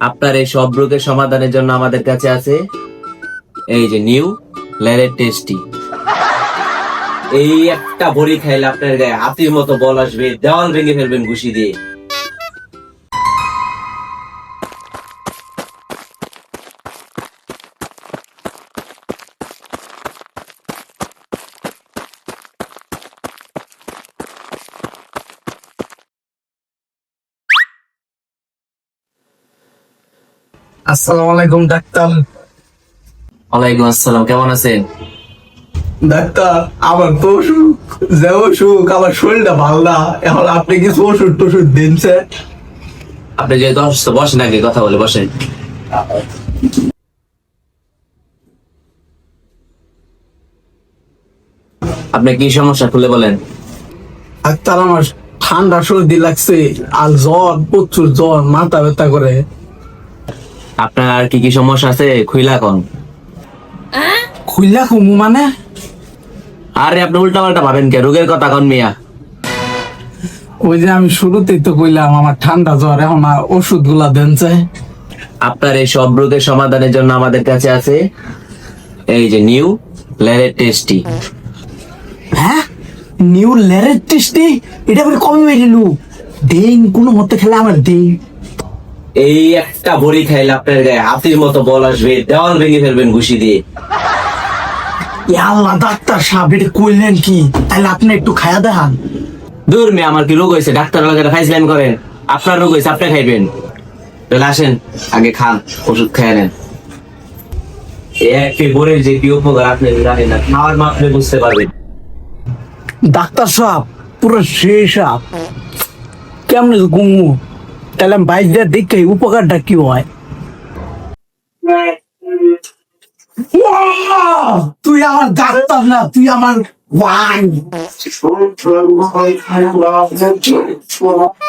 আপনার এই সব রোগের সমাধানের জন্য আমাদের কাছে আছে এই যে নিউ ল্যারের টেস্টি। এই একটা ভরি খাইলে আপনার গায়ে হাতির মতো বল আসবে, দেওয়াল ভেঙে ফেলবেন ঘুষি দিয়ে। আসসালামু আলাইকুম ডাক্তার। ওয়ালাইকুম আসসালাম কেমন আছেন? ডাক্তার আমার তো অসুখ যে অসুখ আমার শরীরটা ভালো না। এখন আপনি কিছু ওষুধ টষুধ দিনছে? আপনি যেহেতু অসুস্থ বসেন আগে কথা বলে বসেন। আপনি কি সমস্যা খুলে বলেন? ডাক্তার আমার ঠান্ডা সর্দি লাগছে আর জ্বর প্রচুর জ্বর মাথা ব্যথা করে। আপনার আর কি কি সমস্যা আছে? খুইলা কোন? খুললা খুমু মানে? আরে আপনি উল্টা পাল্টা ভাবেন কে? রোগের কথা কোন মিয়া? ওই যে আমি শুরুতেই তো কইলাম আমার ঠান্ডা জ্বর এখন ওষুধগুলা দেনছে আপনার এই সব রোগের সমাধানের জন্য আমাদের কাছে আছে এই যে নিউ ল্যারের টেস্টি। হ্যাঁ? নিউ লেরের টেস্টি? এটা বলে কমে বেরিলু? দিন কোনো মতে খেলে আমার দিন এই একটা বড়ি খাইলে আপনার গায়ে হাতির মতো বল আসবে দেওয়াল ভেঙে ফেলবেন ঘুষি দিয়ে। আল্লাহ ডাক্তার সাহেব এটা কইলেন কি? তাহলে আপনি একটু খায়া দেখান। দূর মেয়ে আমার কি রোগ হয়েছে ডাক্তার ফাইজলাইন করেন। আপনার রোগ হয়েছে আপনি খাইবেন। তাহলে আসেন আগে খান ওষুধ খেয়ে নেন। একটি যে কি উপকার আপনি জানেন না খাওয়ার মাপলে বুঝতে পারবেন। ডাক্তার সাহেব পুরো শেষ কেমন গুমু তাহলে বাইশ দিয়ে দেখে উপকারটা কি হয়? তুই আমার ডাক্তার না তুই আমার ওয়ান।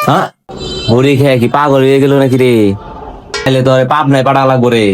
হ্যাঁ? বড়ি খেয়ে কি পাগল হয়ে গেল নাকি রে? তাহলে তোর পাপ নাই পাড়া লাগবো রে।